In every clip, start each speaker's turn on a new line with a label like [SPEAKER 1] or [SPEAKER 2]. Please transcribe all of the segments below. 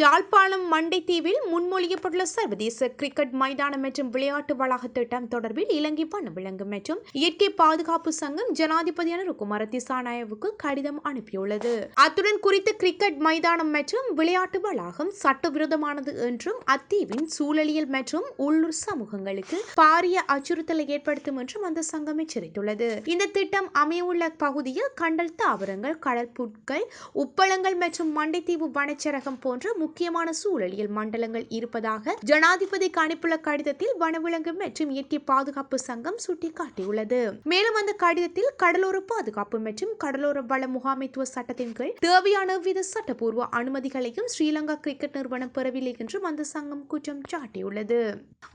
[SPEAKER 1] ஜாழ்ப்பாளம் மண்டைத்தீவில் முன்மொழியப்பட்டுள்ள சர்வதேச கிரிக்கெட் மைதானம் மற்றும் விளையாட்டு வளாக திட்டம் தொடர்பில் இலங்கை விளங்கும் மற்றும் இயற்கை பாதுகாப்பு சங்கம் ஜனாதிபதியான ருக்குமார திசாநாயவுக்கு கடிதம் அனுப்பியுள்ளது அத்துடன் குறித்த கிரிக்கெட் மைதானம் மற்றும் விளையாட்டு வளாகம் சட்டவிரோதமானது என்றும் அத்தீவின் சூழலியல் மற்றும் உள்ளூர் சமூகங்களுக்கு பாரிய அச்சுறுத்தலை ஏற்படுத்தும் என்றும் அந்த சங்கம் எச்சரித்துள்ளது இந்த திட்டம் அமையவுள்ள பகுதியில் கண்டல் தாவரங்கள் கடற்புட்கள் உப்பளங்கள் மற்றும் மண்டைத்தீவு வனச்சரகம் போன்ற முக்கியமான சூழலியல் மண்டலங்கள் இருப்பதாக ஜனாதிபதிக்கு அனுப்பியுள்ள கடிதத்தில் வனவிலங்கு மற்றும் இயற்கை பாதுகாப்பு சங்கம் சுட்டிக்காட்டியுள்ளது மேலும் அந்த கடிதத்தில் கடலோர பாதுகாப்பு மற்றும் கடலோர வள முகாமைத்துவ சட்டத்தின் கீழ் தேவையான வித சட்டப்பூர்வ அனுமதிகளையும் ஸ்ரீலங்கா கிரிக்கெட் நிறுவனம் பெறவில்லை என்றும் அந்த சங்கம் குற்றம் சாட்டியுள்ளது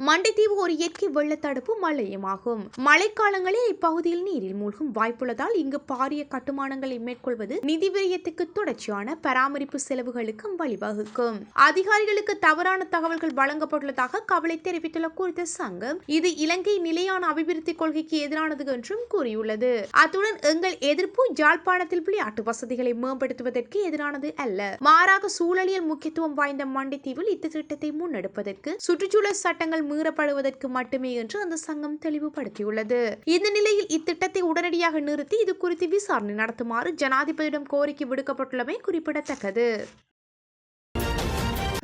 [SPEAKER 1] மண்டைத்தீவு ஒரு இயற்கை வெள்ளத்தடுப்பு மலையமாகும் மழைக்காலங்களில் இப்பகுதியில் நீரில் மூழ்கும் வாய்ப்புள்ளதால் இங்கு பாரிய கட்டுமானங்களை மேற்கொள்வது நிதி விரயத்துக்கு தொடர்ச்சியான பராமரிப்பு செலவுகளுக்கும் வழிவகு இருக்கும் அதிகாரிகளுக்கு தவறான தகவல்கள் வழங்கப்பட்டுள்ளதாக கவலை தெரிவித்துள்ள குறித்த சங்கம் இது இலங்கை நிலையான அபிவிருத்தி கொள்கைக்கு எதிரானது என்றும் கூறியுள்ளது அத்துடன் எங்கள் எதிர்ப்பு ஜாழ்ப்பாணத்தில் விளையாட்டு வசதிகளை மேம்படுத்துவதற்கு எதிரானது அல்ல மாறாக சூழலியல் முக்கியத்துவம் வாய்ந்த மண்டித்தீவில் இத்திட்டத்தை முன்னெடுப்பதற்கு சுற்றுச்சூழல் சட்டங்கள் மீறப்படுவதற்கு மட்டுமே என்று அந்த சங்கம் தெளிவுபடுத்தியுள்ளது இந்த நிலையில் இத்திட்டத்தை உடனடியாக நிறுத்தி இது குறித்து விசாரணை நடத்துமாறு ஜனாதிபதியிடம் கோரிக்கை விடுக்கப்பட்டுள்ளமை குறிப்பிடத்தக்கது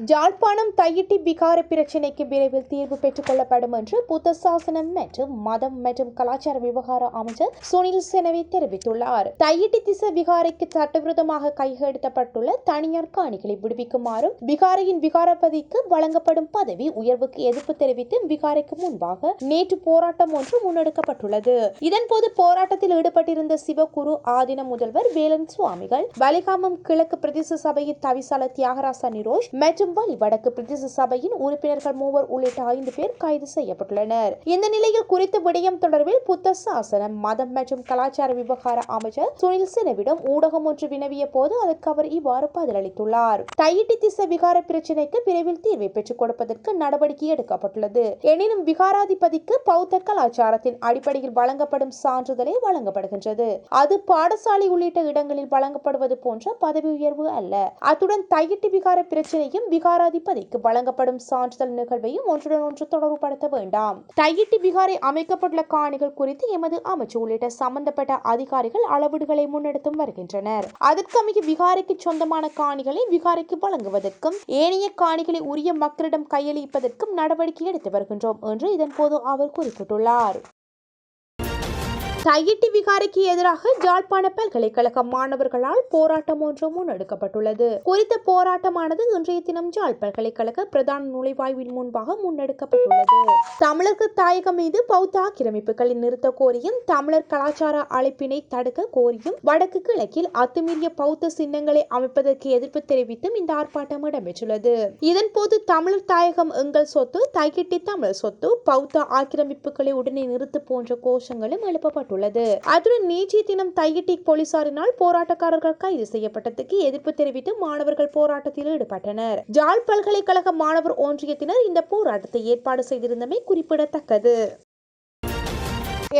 [SPEAKER 2] ஜாழ்ப்பாணம் தையிட்டி விகார பிரச்சினைக்கு விரைவில் தீர்வு பெற்றுக் கொள்ளப்படும் என்று புத்த சாசனம் மற்றும் மதம் மற்றும் கலாச்சார விவகார அமைச்சர் சுனில் செனவி தெரிவித்துள்ளார் தையிட்டி திச விகாரைக்கு சட்டவிரோதமாக கையெழுத்தப்பட்டுள்ள தனியார் காணிகளை விடுவிக்குமாறும் விகாரையின் விகாரபதிக்கு வழங்கப்படும் பதவி உயர்வுக்கு எதிர்ப்பு தெரிவித்து விகாரைக்கு முன்பாக நேற்று போராட்டம் ஒன்று முன்னெடுக்கப்பட்டுள்ளது இதன்போது போராட்டத்தில் ஈடுபட்டிருந்த சிவகுரு ஆதின முதல்வர் வேலன் சுவாமிகள் வலிகாமம் கிழக்கு பிரதேச சபையின் தவிசாளர் தியாகராசா நிரோஷ் மற்றும் குற்றஞ்சாலி வடக்கு பிரதேச சபையின் உறுப்பினர்கள் மூவர் உள்ளிட்ட ஐந்து பேர் கைது செய்யப்பட்டுள்ளனர் இந்த நிலையில் குறித்த விடயம் தொடர்பில் புத்த சாசனம் மதம் மற்றும் கலாச்சார விவகார அமைச்சர் சுனில் சினவிடம் ஊடகம் ஒன்று வினவிய போது அதற்கு அவர் இவ்வாறு பதிலளித்துள்ளார் தையிட்டி திச விகார பிரச்சினைக்கு விரைவில் தீர்வை பெற்றுக் கொடுப்பதற்கு நடவடிக்கை எடுக்கப்பட்டுள்ளது எனினும் விகாராதிபதிக்கு பௌத்த கலாச்சாரத்தின் அடிப்படையில் வழங்கப்படும் சான்றிதழே வழங்கப்படுகின்றது அது பாடசாலை உள்ளிட்ட இடங்களில் வழங்கப்படுவது போன்ற பதவி உயர்வு அல்ல அத்துடன் தையிட்டி விகார பிரச்சனையும் விகாராதிபதிக்கு வழங்கப்படும் சான்றிதழ் நிகழ்வையும் ஒன்றுடன் ஒன்று தொடர்புபடுத்த வேண்டாம் தையிட்டு விகாரை அமைக்கப்பட்டுள்ள காணிகள் குறித்து எமது அமைச்சு உள்ளிட்ட சம்பந்தப்பட்ட அதிகாரிகள் அளவீடுகளை முன்னெடுத்தும் வருகின்றனர் அதற்கமைய விகாரைக்கு சொந்தமான காணிகளை விகாரைக்கு வழங்குவதற்கும் ஏனைய காணிகளை உரிய மக்களிடம் கையளிப்பதற்கும் நடவடிக்கை எடுத்து வருகின்றோம் என்று இதன்போது அவர் குறிப்பிட்டுள்ளார் சயிட்டி விகாரைக்கு எதிராக ஜாழ்ப்பாண பல்கலைக்கழக மாணவர்களால் போராட்டம் ஒன்று முன்னெடுக்கப்பட்டுள்ளது குறித்த போராட்டமானது இன்றைய தினம் ஜாழ் பல்கலைக்கழக பிரதான நுழைவாய்வின் முன்பாக முன்னெடுக்கப்பட்டுள்ளது தமிழக தாயகம் மீது பௌத்த ஆக்கிரமிப்புகளை நிறுத்த கோரியும் தமிழர் கலாச்சார அழைப்பினை தடுக்க கோரியும் வடக்கு கிழக்கில் அத்துமீறிய பௌத்த சின்னங்களை அமைப்பதற்கு எதிர்ப்பு தெரிவித்தும் இந்த ஆர்ப்பாட்டம் இடம்பெற்றுள்ளது இதன்போது தமிழர் தாயகம் எங்கள் சொத்து தைகிட்டி தமிழர் சொத்து பௌத்த ஆக்கிரமிப்புகளை உடனே நிறுத்து போன்ற கோஷங்களும் எழுப்பப்பட்டுள்ளது ஏற்பட்டுள்ளது அத்துடன் நேற்றைய தினம் தையிட்டி போலீசாரினால் போராட்டக்காரர்கள் கைது செய்யப்பட்டதுக்கு எதிர்ப்பு தெரிவித்து மாணவர்கள் போராட்டத்தில் ஈடுபட்டனர் ஜாழ் பல்கலைக்கழக மாணவர் ஒன்றியத்தினர் இந்த போராட்டத்தை ஏற்பாடு செய்திருந்தமை குறிப்பிடத்தக்கது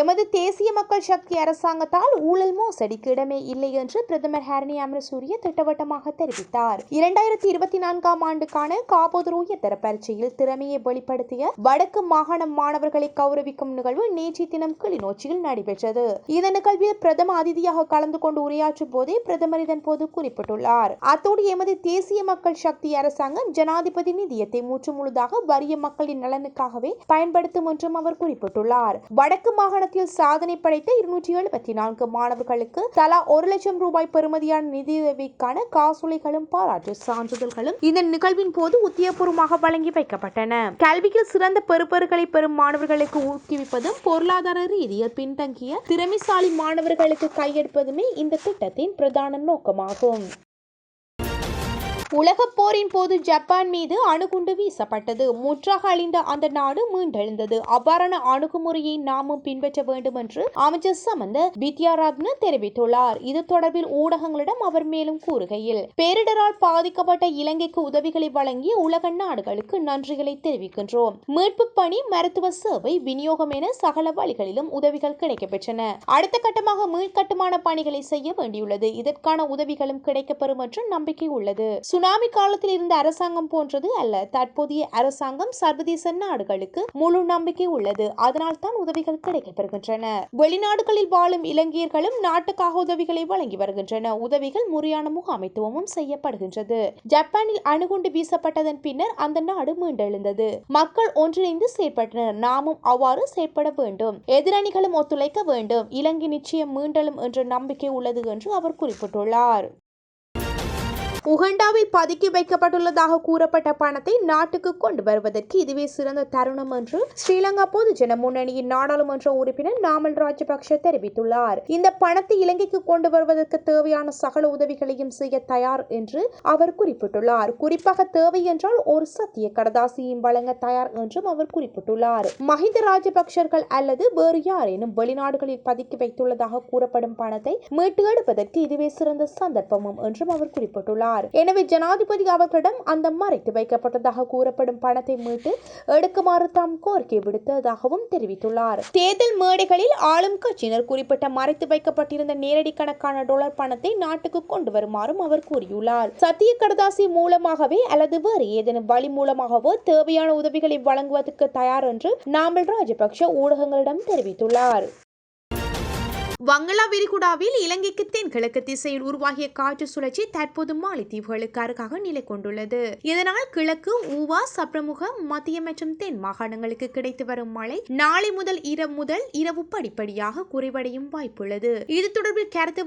[SPEAKER 2] எமது தேசிய மக்கள் சக்தி அரசாங்கத்தால் ஊழல் மோசடிக்கு இடமே இல்லை என்று பிரதமர் ஹரணி அமரசூரிய திட்டவட்டமாக தெரிவித்தார் இரண்டாயிரத்தி இருபத்தி நான்காம் ஆண்டுக்கான காபோதர் உயர்தர பரீட்சையில் திறமையை வெளிப்படுத்திய வடக்கு மாகாணம் மாணவர்களை கௌரவிக்கும் நிகழ்வு நேற்றைய தினம் கிளிநொச்சியில் நடைபெற்றது இந்த நிகழ்வில் பிரதம அதிதியாக கலந்து கொண்டு உரையாற்றும் போதே பிரதமர் இதன் போது குறிப்பிட்டுள்ளார் அத்தோடு எமது தேசிய மக்கள் சக்தி அரசாங்கம் ஜனாதிபதி நிதியத்தை மூற்று முழுதாக வறிய மக்களின் நலனுக்காகவே பயன்படுத்தும் என்றும் அவர் குறிப்பிட்டுள்ளார் வடக்கு மாகாண பாடத்தில் சாதனை படைத்த இருநூற்றி எழுபத்தி நான்கு மாணவர்களுக்கு தலா ஒரு லட்சம் ரூபாய் பெறுமதியான நிதியுதவிக்கான காசோலைகளும் பாராட்டு சான்றிதழ்களும் இந்த நிகழ்வின் போது உத்தியபூர்வமாக வழங்கி வைக்கப்பட்டன கல்வியில் சிறந்த பெறுபர்களை பெறும் மாணவர்களுக்கு ஊக்குவிப்பதும் பொருளாதார ரீதியில் பின்தங்கிய திறமைசாலி மாணவர்களுக்கு கையெடுப்பதுமே இந்த திட்டத்தின் பிரதான நோக்கமாகும் உலகப் போரின் போது ஜப்பான் மீது அணுகுண்டு வீசப்பட்டது முற்றாக அழிந்த அந்த நாடு மீண்டெழுந்தது அவ்வாறான அணுகுமுறையை நாமும் பின்பற்ற வேண்டும் என்று அமைச்சர் சமந்த வித்யாராத்ன தெரிவித்துள்ளார் இது தொடர்பில் ஊடகங்களிடம் அவர் மேலும் கூறுகையில் பேரிடரால் பாதிக்கப்பட்ட இலங்கைக்கு உதவிகளை வழங்கி உலக நாடுகளுக்கு நன்றிகளை தெரிவிக்கின்றோம் மீட்பு பணி மருத்துவ சேவை விநியோகம் என சகல வழிகளிலும் உதவிகள் கிடைக்கப்பெற்றன அடுத்த கட்டமாக மீள்கட்டுமான பணிகளை செய்ய வேண்டியுள்ளது இதற்கான உதவிகளும் கிடைக்கப்பெறும் என்று நம்பிக்கை உள்ளது சுனாமி காலத்தில் இருந்த அரசாங்கம் போன்றது அல்ல தற்போதைய அரசாங்கம் சர்வதேச நாடுகளுக்கு முழு நம்பிக்கை உள்ளது அதனால் தான் உதவிகள் கிடைக்கப்படுகின்றன வெளிநாடுகளில் வாழும் இலங்கையர்களும் நாட்டுக்காக உதவிகளை வழங்கி வருகின்றன உதவிகள் முறையான முகாமைத்துவமும் செய்யப்படுகின்றது ஜப்பானில் அணுகுண்டு வீசப்பட்டதன் பின்னர் அந்த நாடு மீண்டெழுந்தது மக்கள் ஒன்றிணைந்து செயற்பட்டனர் நாமும் அவ்வாறு செயற்பட வேண்டும் எதிரணிகளும் ஒத்துழைக்க வேண்டும் இலங்கை நிச்சயம் மீண்டெழும் என்ற நம்பிக்கை உள்ளது என்று அவர் குறிப்பிட்டுள்ளார் உகண்டாவில் பதுக்கி வைக்கப்பட்டுள்ளதாக கூறப்பட்ட பணத்தை நாட்டுக்கு கொண்டு வருவதற்கு இதுவே சிறந்த தருணம் என்று ஸ்ரீலங்கா பொது ஜன முன்னணியின் நாடாளுமன்ற உறுப்பினர் நாமல் ராஜபக்ஷ தெரிவித்துள்ளார் இந்த பணத்தை இலங்கைக்கு கொண்டு வருவதற்கு தேவையான சகல உதவிகளையும் செய்ய தயார் என்று அவர் குறிப்பிட்டுள்ளார் குறிப்பாக தேவை என்றால் ஒரு சத்திய கடதாசியும் வழங்க தயார் என்றும் அவர் குறிப்பிட்டுள்ளார் மஹிந்த ராஜபக்சர்கள் அல்லது வேறு யாரேனும் வெளிநாடுகளில் பதுக்கி வைத்துள்ளதாக கூறப்படும் பணத்தை மீட்டு எடுப்பதற்கு இதுவே சிறந்த சந்தர்ப்பமும் என்றும் அவர் குறிப்பிட்டுள்ளார் கூறினார் எனவே ஜனாதிபதி அவர்களிடம் அந்த மறைத்து வைக்கப்பட்டதாக கூறப்படும் பணத்தை மீட்டு எடுக்குமாறு தாம் கோரிக்கை விடுத்ததாகவும் தெரிவித்துள்ளார் தேர்தல் மேடைகளில் ஆளும் கட்சியினர் குறிப்பிட்ட மறைத்து வைக்கப்பட்டிருந்த நேரடி கணக்கான டாலர் பணத்தை நாட்டுக்கு கொண்டு வருமாறும் அவர் கூறியுள்ளார் சத்திய கடதாசி மூலமாகவே அல்லது வேறு ஏதேனும் வழி மூலமாகவோ தேவையான உதவிகளை வழங்குவதற்கு தயார் என்று நாமல் ராஜபக்ஷ ஊடகங்களிடம் தெரிவித்துள்ளார் வங்களா விரிகுடாவில் இலங்கைக்கு தென்கிழக்கு திசையில் உருவாகிய காற்று சுழற்சி தற்போது மாலைத்தீவுகளுக்கு அருகாக நிலை கொண்டுள்ளது இதனால் கிழக்கு ஊவா சப்ரமுக மத்திய மற்றும் தென் மாகாணங்களுக்கு கிடைத்து வரும் மழை நாளை முதல் இரவு முதல் இரவு படிப்படியாக குறைவடையும் வாய்ப்புள்ளது இது தொடர்பில் கருத்து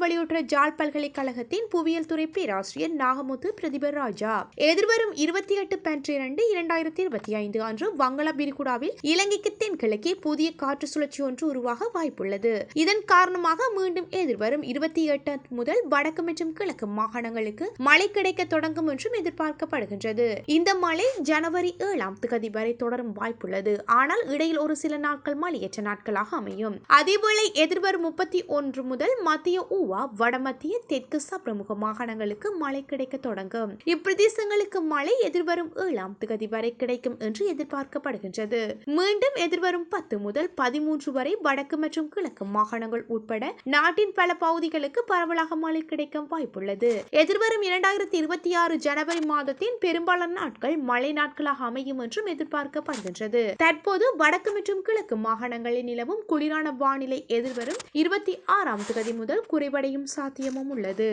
[SPEAKER 2] பல்கலைக்கழகத்தின் புவியியல் துறை பேராசிரியர் நாகமுத்து பிரதிபர் ராஜா எதிர்வரும் இருபத்தி எட்டு பன்னிரண்டு இரண்டாயிரத்தி இருபத்தி ஐந்து அன்று வங்களா விரிகுடாவில் இலங்கைக்கு தென்கிழக்கே புதிய காற்று சுழற்சி ஒன்று உருவாக வாய்ப்புள்ளது இதன் காரணமாக காரணமாக மீண்டும் எதிர்வரும் இருபத்தி எட்டு முதல் வடக்கு மற்றும் கிழக்கு மாகாணங்களுக்கு மழை கிடைக்க தொடங்கும் என்றும் எதிர்பார்க்கப்படுகின்றது இந்த மழை ஜனவரி ஏழாம் தேதி வரை தொடரும் வாய்ப்புள்ளது ஆனால் இடையில் ஒரு சில நாட்கள் மழையற்ற நாட்களாக அமையும் அதேவேளை எதிர்வரும் முப்பத்தி ஒன்று முதல் மத்திய ஊவா வடமத்திய தெற்கு சப்ரமுக மாகாணங்களுக்கு மழை கிடைக்க தொடங்கும் இப்பிரதேசங்களுக்கு மழை எதிர்வரும் ஏழாம் திகதி வரை கிடைக்கும் என்று எதிர்பார்க்கப்படுகின்றது மீண்டும் எதிர்வரும் பத்து முதல் பதிமூன்று வரை வடக்கு மற்றும் கிழக்கு மாகாணங்கள் உட்பட உட்பட நாட்டின் பல பகுதிகளுக்கு பரவலாக மழை கிடைக்கும் வாய்ப்புள்ளது எதிர்வரும் இரண்டாயிரத்தி இருபத்தி ஆறு ஜனவரி மாதத்தின் பெரும்பாலான நாட்கள் மழை நாட்களாக அமையும் என்றும் எதிர்பார்க்கப்படுகின்றது தற்போது வடக்கு மற்றும் கிழக்கு மாகாணங்களில் நிலவும் குளிரான வானிலை எதிர்வரும் இருபத்தி ஆறாம் தேதி முதல் குறைவடையும் சாத்தியமும் உள்ளது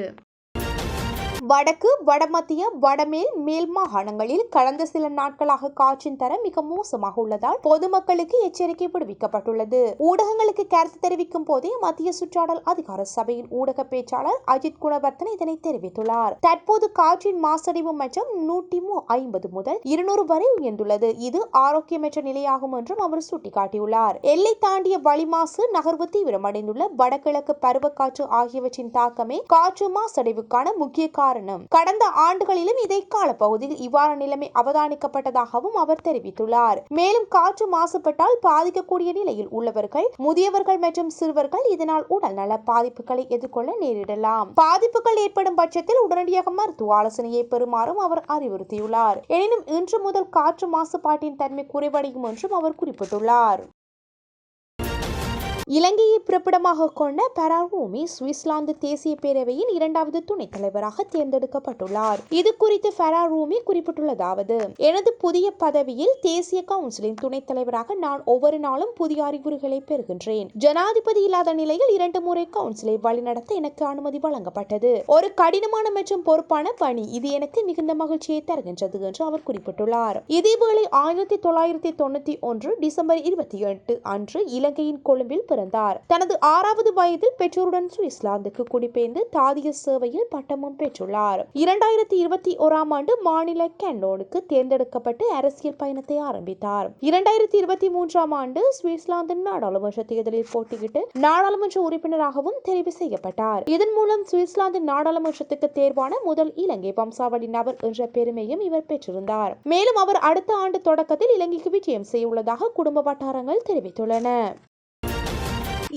[SPEAKER 2] வடக்கு வடமத்திய வடமேல் மேல் மாகாணங்களில் கடந்த சில நாட்களாக காற்றின் தரம் மிக மோசமாக உள்ளதால் பொதுமக்களுக்கு எச்சரிக்கை விடுவிக்கப்பட்டுள்ளது ஊடகங்களுக்கு கருத்து தெரிவிக்கும் போதே மத்திய சுற்றாடல் அதிகார சபையின் ஊடக பேச்சாளர் அஜித் குணவர்தன் இதனை தெரிவித்துள்ளார் தற்போது காற்றின் மாசடைவு மற்றும் நூற்றி ஐம்பது முதல் இருநூறு வரை உயர்ந்துள்ளது இது ஆரோக்கியமற்ற நிலையாகும் என்றும் அவர் சுட்டிக்காட்டியுள்ளார் எல்லை தாண்டிய மாசு நகர்வு தீவிரமடைந்துள்ள வடகிழக்கு பருவக்காற்று ஆகியவற்றின் தாக்கமே காற்று மாசடைவுக்கான முக்கிய காரணம் காரணம் கடந்த ஆண்டுகளிலும் இதை கால பகுதியில் இவ்வாறு நிலைமை அவதானிக்கப்பட்டதாகவும் அவர் தெரிவித்துள்ளார் மேலும் காற்று மாசுபட்டால் பாதிக்கக்கூடிய நிலையில் உள்ளவர்கள் முதியவர்கள் மற்றும் சிறுவர்கள் இதனால் உடல் நல பாதிப்புகளை எதிர்கொள்ள நேரிடலாம் பாதிப்புகள் ஏற்படும் பட்சத்தில் உடனடியாக மருத்துவ ஆலோசனையை பெறுமாறும் அவர் அறிவுறுத்தியுள்ளார் எனினும் இன்று முதல் காற்று மாசுபாட்டின் தன்மை குறைவடையும் என்றும் அவர் குறிப்பிட்டுள்ளார் இலங்கையை பிறப்பிடமாக கொண்ட பெராரோமி சுவிஸ்லாந்து தேசிய பேரவையின் இரண்டாவது துணைத் தலைவராக தேர்ந்தெடுக்கப்பட்டுள்ளார் இது குறித்து பெராரோமி குறிப்பிட்டுள்ளதாவது எனது புதிய பதவியில் தேசிய கவுன்சிலின் துணைத் தலைவராக நான் ஒவ்வொரு நாளும் புதிய அறிகுறிகளை பெறுகின்றேன் ஜனாதிபதி இல்லாத நிலையில் இரண்டு முறை கவுன்சிலை வழிநடத்த எனக்கு அனுமதி வழங்கப்பட்டது ஒரு கடினமான மற்றும் பொறுப்பான பணி இது எனக்கு மிகுந்த மகிழ்ச்சியை தருகின்றது என்று அவர் குறிப்பிட்டுள்ளார் இதேவேளை ஆயிரத்தி தொள்ளாயிரத்தி தொண்ணூத்தி ஒன்று டிசம்பர் இருபத்தி எட்டு அன்று இலங்கையின் கொழும்பில் பிறந்தார் தனது ஆறாவது வயதில் பெற்றோருடன் சுவிஸ்லாந்துக்கு குடிபெயர்ந்து தாதிய சேவையில் பட்டமும் பெற்றுள்ளார் இரண்டாயிரத்தி இருபத்தி ஓராம் ஆண்டு மாநில கேண்டோனுக்கு தேர்ந்தெடுக்கப்பட்டு அரசியல் பயணத்தை ஆரம்பித்தார் இரண்டாயிரத்தி இருபத்தி மூன்றாம் ஆண்டு சுவிஸ்லாந்து நாடாளுமன்ற தேர்தலில் போட்டியிட்டு நாடாளுமன்ற உறுப்பினராகவும் தெரிவு செய்யப்பட்டார் இதன் மூலம் சுவிஸ்லாந்து நாடாளுமன்றத்துக்கு தேர்வான முதல் இலங்கை வம்சாவளி நபர் என்ற பெருமையும் இவர் பெற்றிருந்தார் மேலும் அவர் அடுத்த ஆண்டு தொடக்கத்தில் இலங்கைக்கு விஜயம் செய்ய உள்ளதாக குடும்ப வட்டாரங்கள் தெரிவித்துள்ளன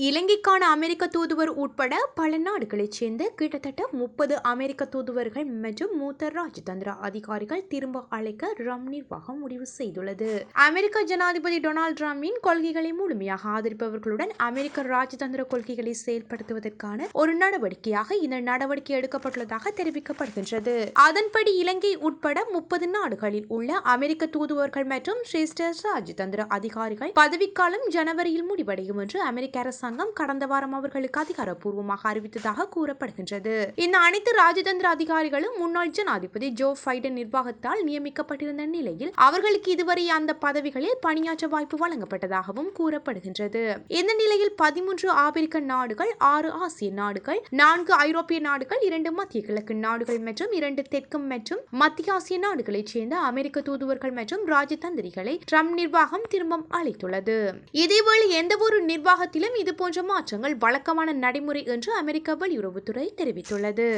[SPEAKER 2] இலங்கைக்கான அமெரிக்க தூதுவர் உட்பட பல நாடுகளைச் சேர்ந்த கிட்டத்தட்ட முப்பது அமெரிக்க தூதுவர்கள் மற்றும் மூத்த ராஜதந்திர அதிகாரிகள் திரும்ப அழைக்க ரம் நிர்வாகம் முடிவு செய்துள்ளது அமெரிக்க ஜனாதிபதி டொனால்டு டிரம்பின் கொள்கைகளை முழுமையாக ஆதரிப்பவர்களுடன் அமெரிக்க ராஜதந்திர கொள்கைகளை செயல்படுத்துவதற்கான ஒரு நடவடிக்கையாக இந்த நடவடிக்கை எடுக்கப்பட்டுள்ளதாக தெரிவிக்கப்படுகின்றது அதன்படி இலங்கை உட்பட முப்பது நாடுகளில் உள்ள அமெரிக்க தூதுவர்கள் மற்றும் சிரேஷ்ட ராஜதந்திர அதிகாரிகள் பதவிக்காலம் ஜனவரியில் முடிவடையும் என்று அமெரிக்க அரசாங்கம் அரசாங்கம் கடந்த வாரம் அவர்களுக்கு அதிகாரப்பூர்வமாக அறிவித்ததாக கூறப்படுகின்றது இந்த அனைத்து ராஜதந்திர அதிகாரிகளும் முன்னாள் ஜனாதிபதி ஜோ பைடன் நிர்வாகத்தால் நியமிக்கப்பட்டிருந்த நிலையில் அவர்களுக்கு இதுவரை அந்த பதவிகளில் பணியாற்ற வாய்ப்பு வழங்கப்பட்டதாகவும் கூறப்படுகின்றது இந்த நிலையில் பதிமூன்று ஆப்பிரிக்க நாடுகள் ஆறு ஆசிய நாடுகள் நான்கு ஐரோப்பிய நாடுகள் இரண்டு மத்திய கிழக்கு நாடுகள் மற்றும் இரண்டு தெற்கு மற்றும் மத்திய ஆசிய நாடுகளைச் சேர்ந்த அமெரிக்க தூதுவர்கள் மற்றும் ராஜதந்திரிகளை ட்ரம்ப் நிர்வாகம் திரும்பம் அளித்துள்ளது இதேவேளை ஒரு நிர்வாகத்திலும் இது போன்ற மாற்றங்கள் வழக்கமான நடைமுறை என்று அமெரிக்க வெளியுறவுத்துறை தெரிவித்துள்ளது